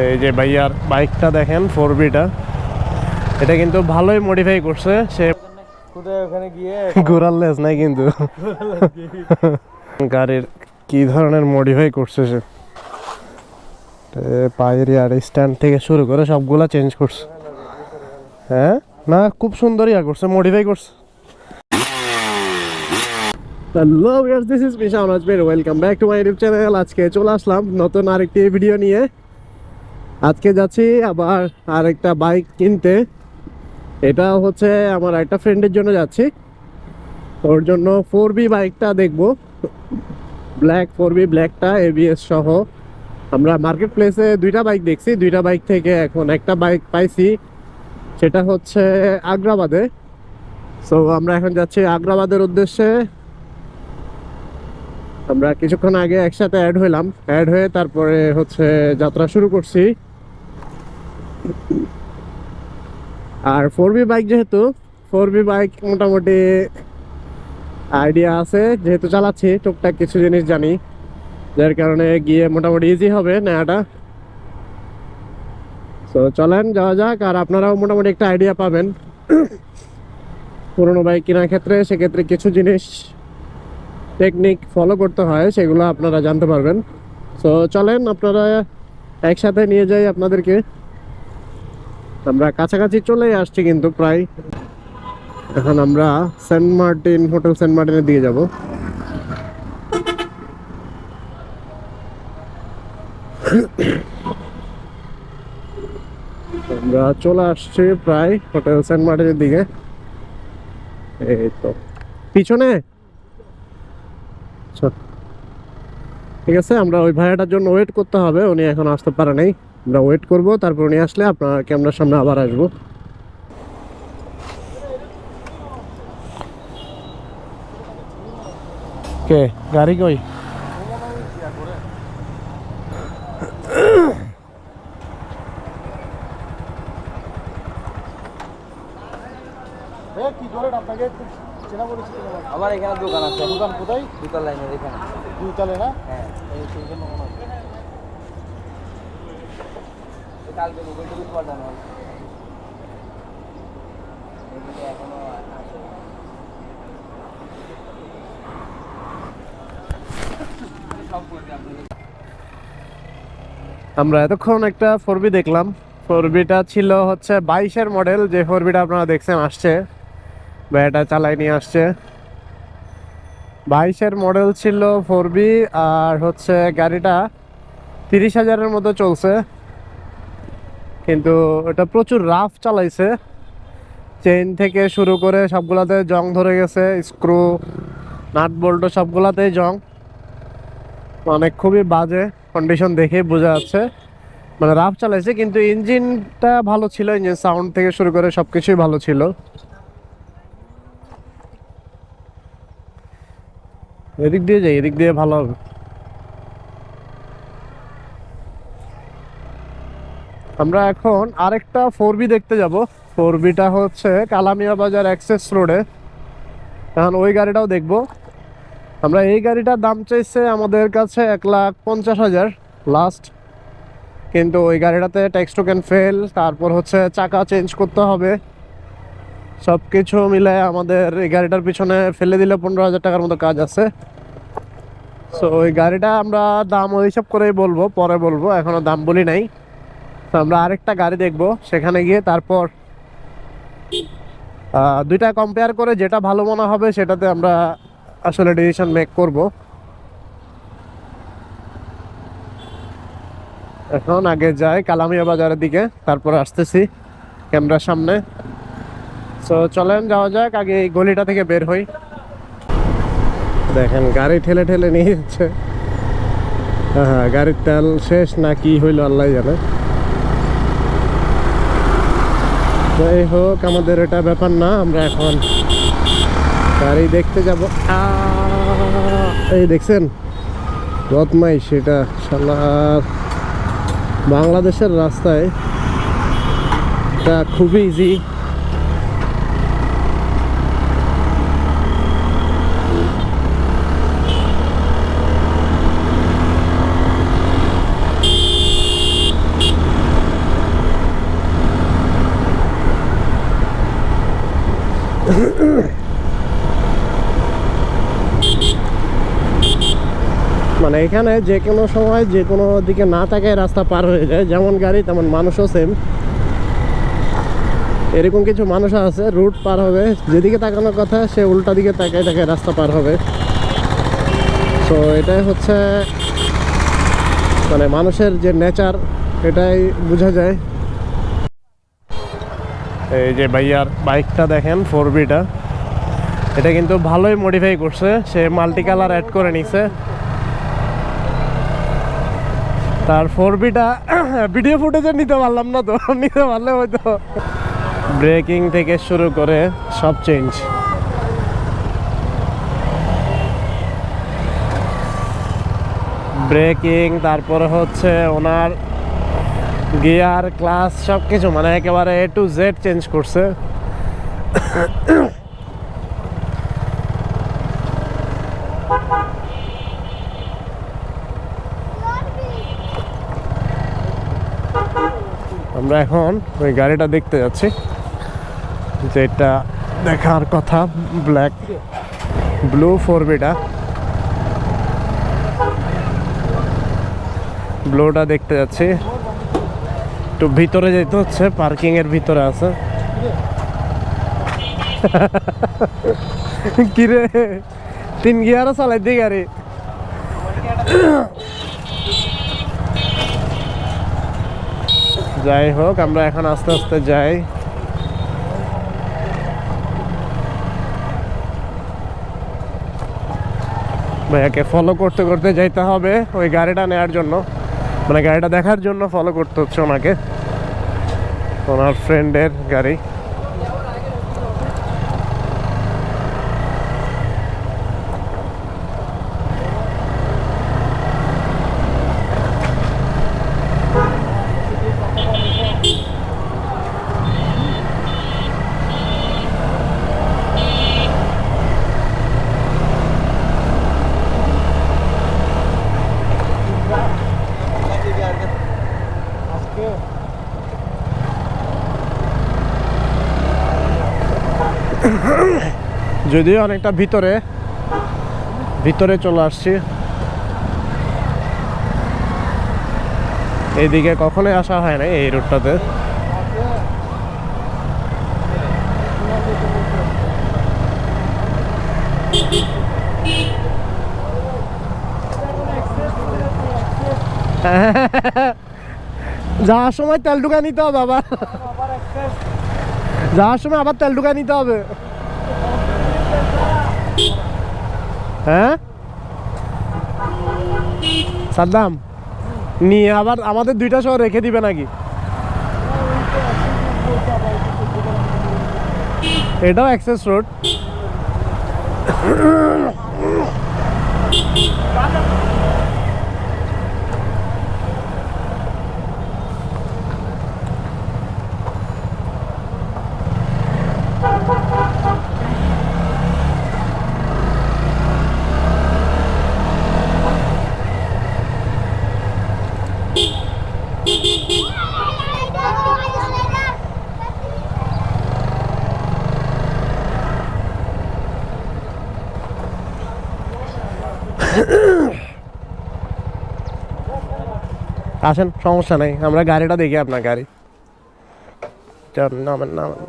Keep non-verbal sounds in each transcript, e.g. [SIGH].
এই যে ভাইয়ার বাইকটা দেখেন ফোর বিটা এটা কিন্তু ভালোই মডিফাই করছে সে ওখানে গিয়ে ঘোরার লেস নাই কিন্তু। গাড়ির কি ধরনের মডিফাই করছে সে? পায়ের আর স্ট্যান্ড থেকে শুরু করে সবগুলা চেঞ্জ করছে। হ্যাঁ? না খুব সুন্দর ইয়া করছে মডিফাই করছে। Hello this is Misha Ajmer welcome back to my YouTube channel আজকে চলে আসলাম নতুন আরেকটি ভিডিও নিয়ে। আজকে যাচ্ছি আবার আরেকটা বাইক কিনতে। এটা হচ্ছে আমার একটা ফ্রেন্ডের জন্য যাচ্ছি। ওর জন্য ফোর বি বাইকটা দেখব। ব্ল্যাক ফোর বি ব্ল্যাকটা এবিএস সহ। আমরা মার্কেট প্লেসে দুইটা বাইক দেখছি। দুইটা বাইক থেকে এখন একটা বাইক পাইছি। সেটা হচ্ছে আগ্রাবাদে। সো আমরা এখন যাচ্ছি আগ্রাবাদের উদ্দেশ্যে। আমরা কিছুক্ষণ আগে একসাথে অ্যাড হইলাম। অ্যাড হয়ে তারপরে হচ্ছে যাত্রা শুরু করছি। আর ফোর বি বাইক যেহেতু ফোর বি বাইক মোটামুটি আইডিয়া আছে। যেহেতু চালাচ্ছি, টুকটাক কিছু জিনিস জানি, যার কারণে গিয়ে মোটামুটি ইজি হবে নেওয়াটা। তো চলেন, যাওয়া যাক, আর আপনারাও মোটামুটি একটা আইডিয়া পাবেন। পুরোনো বাইক কেনার ক্ষেত্রে সেক্ষেত্রে কিছু জিনিস টেকনিক ফলো করতে হয়, সেগুলো আপনারা জানতে পারবেন। তো চলেন, আপনারা একসাথে নিয়ে যাই আপনাদেরকে। আমরা কাছাকাছি চলে আসছি কিন্তু প্রায়। এখন আমরা সেন্ট মার্টিন, হোটেল সেন্ট মার্টিনের দিকে যাব। আমরা চলে আসছি প্রায় হোটেল সেন্ট মার্টিনের দিকে। এই তো। পিছনে। ঠিক আছে, আমরা ওই ভাইয়াটার জন্য ওয়েট করতে হবে, উনি এখন আসতে পারে নাই। আমরা ওয়েট করব তারপর উনি আসলে আপনার ক্যামেরার সামনে আবার আসব। কে গাড়ি কই? আমার এখানে দোকান আছে। দোকান কোথায়? লাইনের এখানে। দুইতলে না? হ্যাঁ এই সেই জন্য মনে হয়। তো কালকে গুগল টিভি পাঠানো হবে। এগুলো এখনও আছে সব করে দিই আপনাদের আমরা এতক্ষণ একটা ফোর বি দেখলাম। ফোর বিটা ছিল হচ্ছে বাইশের মডেল, যে ফোর বিটা আপনারা দেখছেন আসছে। বা এটা চালাই নিয়ে আসছে। বাইশের মডেল ছিল ফোর বি আর হচ্ছে গাড়িটা তিরিশ হাজারের মতো চলছে। কিন্তু এটা প্রচুর রাফ চালাইছে। চেইন থেকে শুরু করে সবগুলাতে জং ধরে গেছে স্ক্রু নাট বল্ট সবগুলাতেই জং। মানে খুবই বাজে কন্ডিশন দেখে বোঝা যাচ্ছে। মানে রাফ চালাইছে, কিন্তু ইঞ্জিনটা ভালো ছিল, ইঞ্জিন সাউন্ড থেকে শুরু করে সব কিছুই ভালো ছিল। এদিক দিয়ে যাই, এদিক দিয়ে ভালো হবে। আমরা এখন আরেকটা ফোর বি দেখতে যাব। ফোর বিটা হচ্ছে কালামিয়া বাজার অ্যাক্সেস রোডে। এখন ওই গাড়িটাও দেখব। আমরা এই গাড়িটার দাম চাইছে আমাদের কাছে এক লাখ পঞ্চাশ হাজার লাস্ট কিন্তু ওই গাড়িটাতে ট্যাক্স টোকেন ফেল তারপর হচ্ছে চাকা চেঞ্জ করতে হবে। সব কিছু মিলে আমাদের এই গাড়িটার পিছনে ফেলে দিলে পনেরো হাজার টাকার মতো কাজ আছে। সো ওই গাড়িটা আমরা দাম ওই হিসাব করেই বলব, পরে বলব এখনও দাম বলি নাই। তো আমরা আরেকটা গাড়ি দেখব, সেখানে গিয়ে তারপর দুইটা কম্পেয়ার করে যেটা ভালো মনে হবে সেটাতে আমরা আসলে ডিসিশন মেক করব। এখন আগে যাই কালামিয়া বাজারের দিকে, তারপর আসতেছি ক্যামেরার সামনে। তো চলেন, যাওয়া যাক, আগে এই গলিটা থেকে বের হই। দেখেন, গাড়ি ঠেলে ঠেলে নিয়ে যাচ্ছে। হ্যাঁ গাড়ির তেল শেষ না কি হইল আল্লাহ জানে। যাই হোক আমাদের এটা ব্যাপার না আমরা এখন গাড়ি দেখতে যাব। এই দেখছেন? রতমাই সেটা সালার বাংলাদেশের রাস্তায় এটা খুবই ইজি মানে এখানে যে কোনো সময় যে কোনো দিকে না তাকায় রাস্তা পার হয়ে যায়। যেমন গাড়ি, তেমন মানুষও সেম এরকম কিছু মানুষ আছে রুট পার হবে। যেদিকে তাকানোর কথা, সে উল্টা দিকে তাকায় তাকায় রাস্তা পার হবে। তো এটাই হচ্ছে মানে মানুষের যে নেচার এটাই বোঝা যায়। এই যে ভাইয়ার বাইকটা দেখেন ফোর বিটা এটা কিন্তু ভালোই মডিফাই করছে। সে মাল্টি কালার অ্যাড করে নিছে। তার ফোর বিটা ভিডিও ফুটেজে নিতে পারলাম না তো, [LAUGHS] নিতে পারলে হয়তো। ব্রেকিং থেকে শুরু করে সব চেঞ্জ ব্রেকিং তারপরে হচ্ছে ওনার গিয়ার ক্লাস সব কিছু মানে একেবারে এ টু জেড চেঞ্জ করছে। [COUGHS] আমরা এখন ওই গাড়িটা দেখতে যাচ্ছি, যেটা দেখার কথা ব্ল্যাক ব্লু ফোর বিটা ব্লুটা দেখতে যাচ্ছি। একটু ভিতরে যেতে হচ্ছে পার্কিং এর ভিতরে আছে। [LAUGHS] কিরে? তিন গিয়ারও চালাই দি গাড়ি। যাই হোক, আমরা এখন আস্তে আস্তে যাই। ভাইয়াকে ফলো করতে করতে যাইতে হবে ওই গাড়িটা নেওয়ার জন্য। মানে গাড়িটা দেখার জন্য ফলো করতে হচ্ছে ওনাকে। ওনার ফ্রেন্ডের গাড়ি। যদিও অনেকটা ভিতরে ভিতরে চলে আসছি। এইদিকে কখনোই আসা হয় না এই রুটটাতে। [LAUGHS] যাওয়ার সময় তেল ঢুকা নিতে হবে এক্সেস যাওয়ার সময় আবার তেল ঢুকায় নিতে হবে। হ্যাঁ? সাদ্দাম, নিয়ে আবার আমাদের দুইটা সহ রেখে দিবে নাকি? এটাও অ্যাক্সেস রোড আসেন, সমস্যা নেই। আমরা গাড়িটা দেখি আপনার গাড়ি। নামেন নামেন।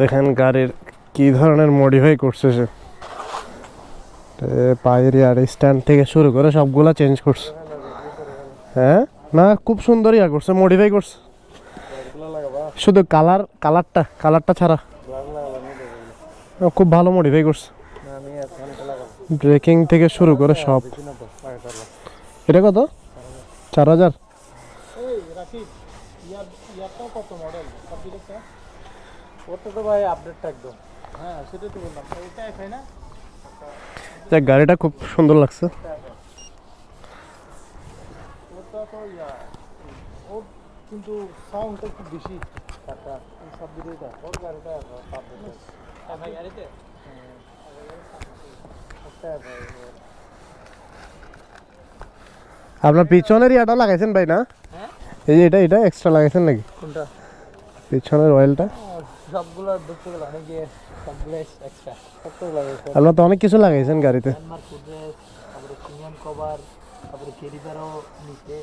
দেখেন গাড়ির কি ধরনের মডিফাই করছে সে। পায়ের আর স্ট্যান্ড থেকে শুরু করে সবগুলা চেঞ্জ করছে। হ্যাঁ? না, খুব সুন্দর ইয়া করছে মডিফাই করছে। শুধু কালার কালারটা কালারটা ছাড়া। খুব ভালো মডিফাই করছে না আমি ফ্যানটা লাগাবো ব্রেকিং থেকে শুরু করে সব। এটা কত? চার হাজার? গাড়িটা খুব সুন্দর লাগছে। কিন্তু খুব বেশি সব গাড়িটা আপডেট এফআই গাড়িতে একটা ভাই আপনার পিছনের ইয়াটা লাগাইছেন ভাই না হ্যাঁ? এই যে এটা এটা এক্সট্রা লাগাইছেন নাকি কোনটা পিছনের অয়েলটা সবগুলো দেখতে গেলে অনেক গিয়ে সবগুলো এক্সট্রা সব লাগাইছে আপনারা তো অনেক কিছু লাগাইছেন গাড়িতে মিয়ানমার ফুডরেস তারপরে প্রিমিয়াম কভার তারপরে কেরিবারও নিচে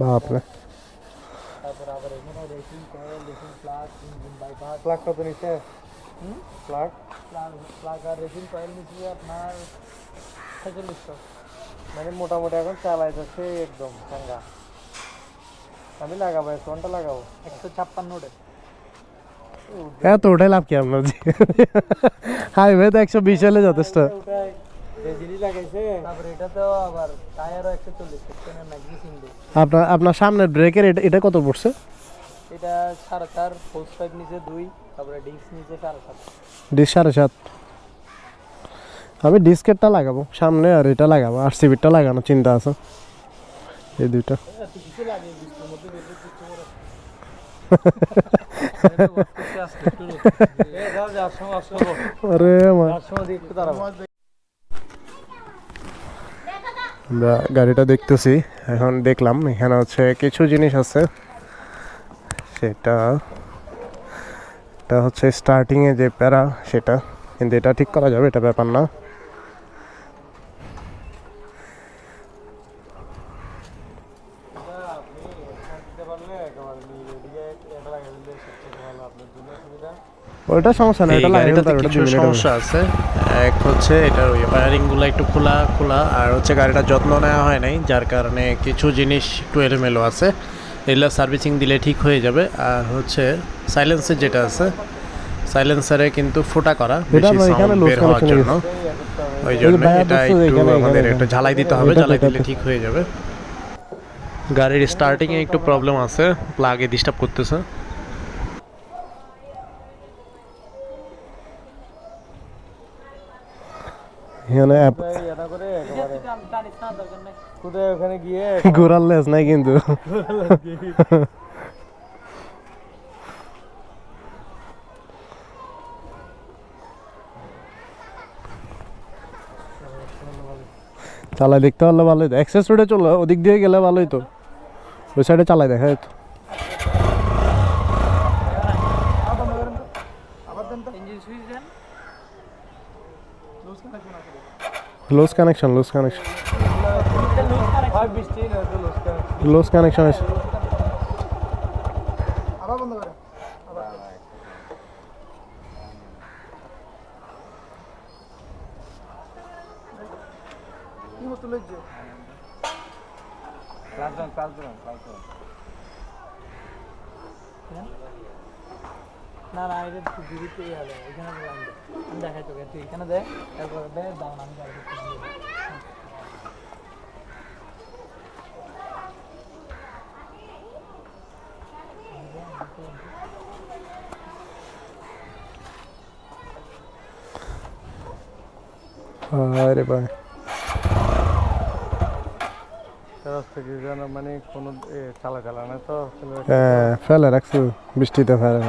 বাপরে তারপরে আবার এখানে racing coil racing plug engine bypass plug কত নিচে হুম প্লাগ প্লাগ আর রেসিং কয়েল নিচে আপনার ছেচল্লিশশো মানে মোটামুটি এখন চালাই যাচ্ছে একদম চাঙ্গা। আমি লাগাবো কোনটা লাগাবো। একশো ছাপ্পান্ন ওটা এত ওটাই লাভ কি আপনার? হাইওয়ে তো একশো বিশ হলে যথেষ্ট। তারপরে এটা তো আবার টায়ারও একশো চল্লিশ সেকশনের ম্যাগনেসিং দিয়ে আপনার আপনার সামনের ব্রেকের এটা এটা কত পড়ছে? এটা সাড়ে চার হোস পাইপ নিচে দুই। আমি ডিস্কেটটা লাগাবো, সামনে আর এটা লাগাবো, আর সিবিরটা লাগানো চিন্তা আছে। এই দুইটা। আমরা গাড়িটা দেখতেছি, এখন দেখলাম, এখানে হচ্ছে কিছু জিনিস আছে। সেটা এটা হচ্ছে স্টার্টিংয়ে যে প্যারা সেটা। কিন্তু এটা ঠিক করা যাবে এটা ব্যাপার না। ওইটা সমস্যা না এটা কিছু। সমস্যা আছে। এক হচ্ছে এটার ওই ওয়ারিংগুলো একটু খোলা খোলা আর হচ্ছে গাড়িটা যত্ন নেওয়া হয় নাই যার কারণে কিছু জিনিস একটু এলোমেলো আছে। এগুলো সার্ভিসিং দিলে ঠিক হয়ে যাবে। আর হচ্ছে সাইলেন্সের যেটা আছে সাইলেন্সারে কিন্তু ফোটা করা বেশি সাউন্ড বের হওয়ার জন্য। ওই জন্য এটা একটু আমাদের একটু ঝালাই দিতে হবে ঝালাই দিলে ঠিক হয়ে যাবে। গাড়ির স্টার্টিংয়ে একটু প্রবলেম আছে প্লাগে ডিস্টার্ব করতেছে। এখানে [LAUGHS] ঘোরার লেস নাই কিন্তু। চালাই দেখতে পারলে ভালোই। তো এক্সেস রোডে চলো ওদিক দিয়ে গেলে ভালোই তো। ওই সাইডে চালাই দেখা যেত। Loose connection loose connection loose connection আছে না না, এটা একটু হবে এখানে দেখাই তোকে, তুই এখানে দে তারপরে দে, দাও আমি গাড়ি করতে আরে ভাই। যেন মানে কোনো চালা চালা না তো হ্যাঁ ফেলে রাখছো বৃষ্টিতে ফেলে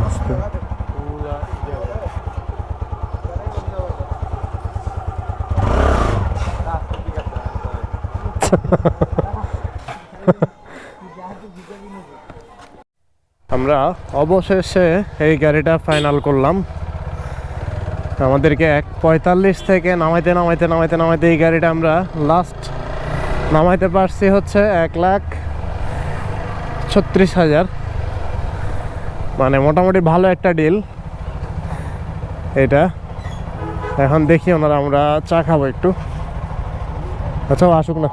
আস্তে। আমরা অবশেষে এই গাড়িটা ফাইনাল করলাম। আমাদেরকে এক পঁয়তাল্লিশ থেকে নামাইতে নামাইতে নামাইতে নামাইতে এই গাড়িটা আমরা লাস্ট নামাইতে পারছি হচ্ছে এক লাখ ছত্রিশ হাজার। মানে মোটামুটি ভালো একটা ডিল এটা। এখন দেখি ওনারা আমরা চা খাব একটু। আচ্ছা আসুক না।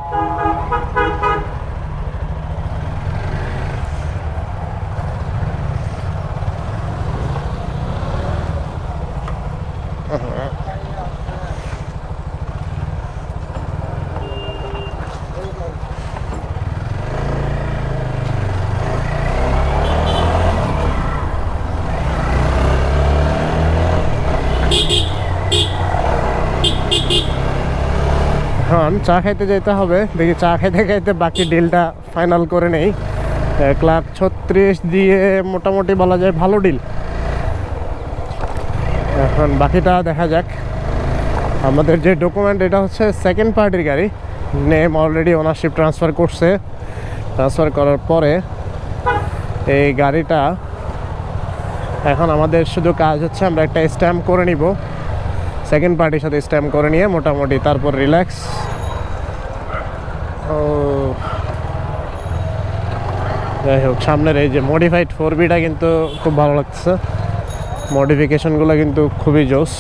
এখন চা খাইতে যেতে হবে। দেখি চা খাইতে খাইতে বাকি ডিলটা ফাইনাল করে নেই। এক লাখ ছত্রিশ দিয়ে মোটামুটি বলা যায় ভালো ডিল এখন বাকিটা দেখা যাক। আমাদের যে ডকুমেন্ট এটা হচ্ছে সেকেন্ড পার্টির গাড়ি। নেম অলরেডি ওনারশিপ ট্রান্সফার করছে। ট্রান্সফার করার পরে এই গাড়িটা এখন আমাদের শুধু কাজ হচ্ছে আমরা একটা স্ট্যাম্প করে নিব। সেকেন্ড পার্টির সাথে স্ট্যাম্প করে নিয়ে মোটামুটি তারপর রিল্যাক্স ও যাই হোক, সামনের এই যে মডিফাইড ফোর বিটা কিন্তু খুব ভালো লাগছে। মডিফিকেশনগুলো কিন্তু খুবই জোস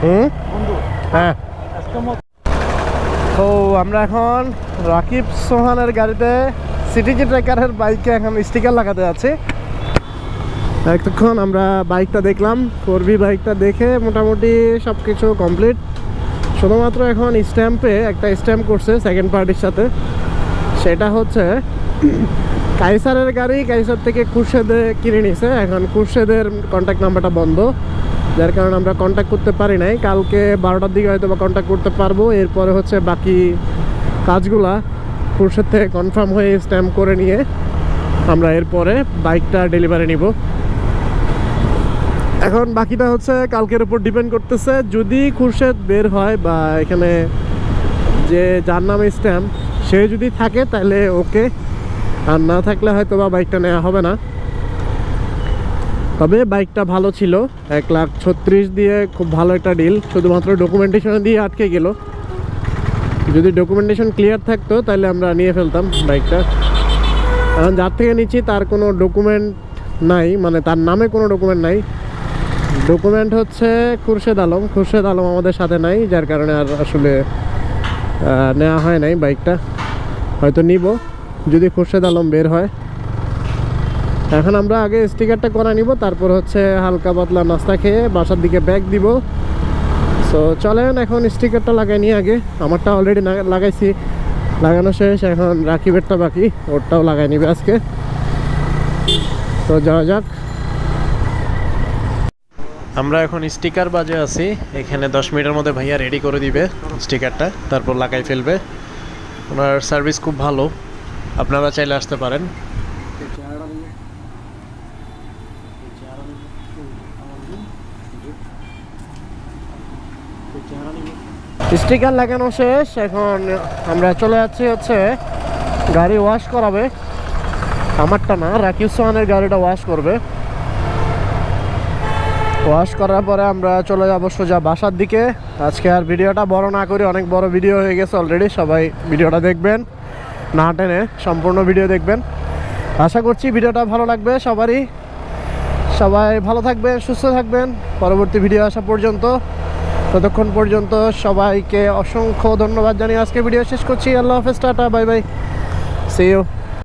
হুম হ্যাঁ তো আমরা এখন রাকিব সোহানের গাড়িতে সিটিজি ট্রেকারের বাইকে এখন স্টিকার লাগাতে যাচ্ছি। এতক্ষণ আমরা বাইকটা দেখলাম, ফোর বাইকটা দেখে মোটামুটি সব কিছু কমপ্লিট শুধুমাত্র এখন স্ট্যাম্পে একটা স্ট্যাম্প করছে সেকেন্ড পার্টির সাথে। সেটা হচ্ছে কাইসারের গাড়ি, কাইসার থেকে খুরশেদে কিনে নিছে। এখন খুরশেদের কন্ট্যাক্ট নাম্বারটা বন্ধ। যার কারণে আমরা কন্ট্যাক্ট করতে পারি নাই। কালকে বারোটার দিকে হয়তো বা কন্ট্যাক্ট করতে পারব। এরপরে হচ্ছে বাকি কাজগুলা খুরশেদ থেকে কনফার্ম হয়ে স্ট্যাম্প করে নিয়ে আমরা এরপরে বাইকটা ডেলিভারি নিব। এখন বাকিটা হচ্ছে কালকের উপর ডিপেন্ড করতেছে। যদি খুরশেদ বের হয় বা এখানে যে যার নামে স্ট্যাম্প সে যদি থাকে তাহলে ওকে। আর না থাকলে হয়তো বা বাইকটা নেওয়া হবে না। তবে বাইকটা ভালো ছিল। এক লাখ ছত্রিশ দিয়ে খুব ভালো একটা ডিল শুধুমাত্র ডকুমেন্টেশন দিয়ে আটকে গেল। যদি ডকুমেন্টেশন ক্লিয়ার থাকতো, তাহলে আমরা নিয়ে ফেলতাম বাইকটা এখন যার থেকে নিচ্ছি, তার কোনো ডকুমেন্ট নাই মানে তার নামে কোনো ডকুমেন্ট নাই। ডকুমেন্ট হচ্ছে খুরশেদ আলম। খুরশেদ আলম আমাদের সাথে নাই, যার কারণে আর আসলে নেওয়া হয় নাই বাইকটা হয়তো নিব, যদি খুরশেদ আলম বের হয়। এখন আমরা আগে স্টিকারটা করা নিব, তারপর হচ্ছে হালকা পাতলা নাস্তা খেয়ে বাসার দিকে ব্যাগ দিব। সো চলেন এখন স্টিকারটা লাগাই নিই আগে। আমারটা অলরেডি লাগাইছি। লাগানো শেষ, এখন রাকিবেরটা বাকি। ওরটাও লাগাই নিবে আজকে। তো যাওয়া যাক। আমরা এখন স্টিকার বাজে আছি। এখানে দশ মিনিটের মধ্যে ভাইয়া রেডি করে দিবে স্টিকারটা তারপর লাগাই ফেলবে। ওনার সার্ভিস খুব ভালো। আপনারা চাইলে আসতে পারেন। স্টিকার লাগানো শেষ, এখন আমরা চলে যাচ্ছি হচ্ছে গাড়ি ওয়াশ করাবে। আমারটা না, রাকিব সোহানের গাড়িটা ওয়াশ করবে। ওয়াশ করার পরে আমরা চলে যাব সোজা বাসার দিকে। আজকে আর ভিডিওটা বড় না করি, অনেক বড় ভিডিও হয়ে গেছে অলরেডি সবাই ভিডিওটা দেখবেন। না টেনে সম্পূর্ণ ভিডিও দেখবেন। আশা করছি ভিডিওটা ভালো লাগবে সবারই। সবাই ভালো থাকবেন, সুস্থ থাকবেন। পরবর্তী ভিডিও আসা পর্যন্ত ততক্ষণ পর্যন্ত সবাইকে অসংখ্য ধন্যবাদ জানিয়ে আজকে ভিডিও শেষ করছি। আল্লাহ হাফেজ, tata, bye bye. See you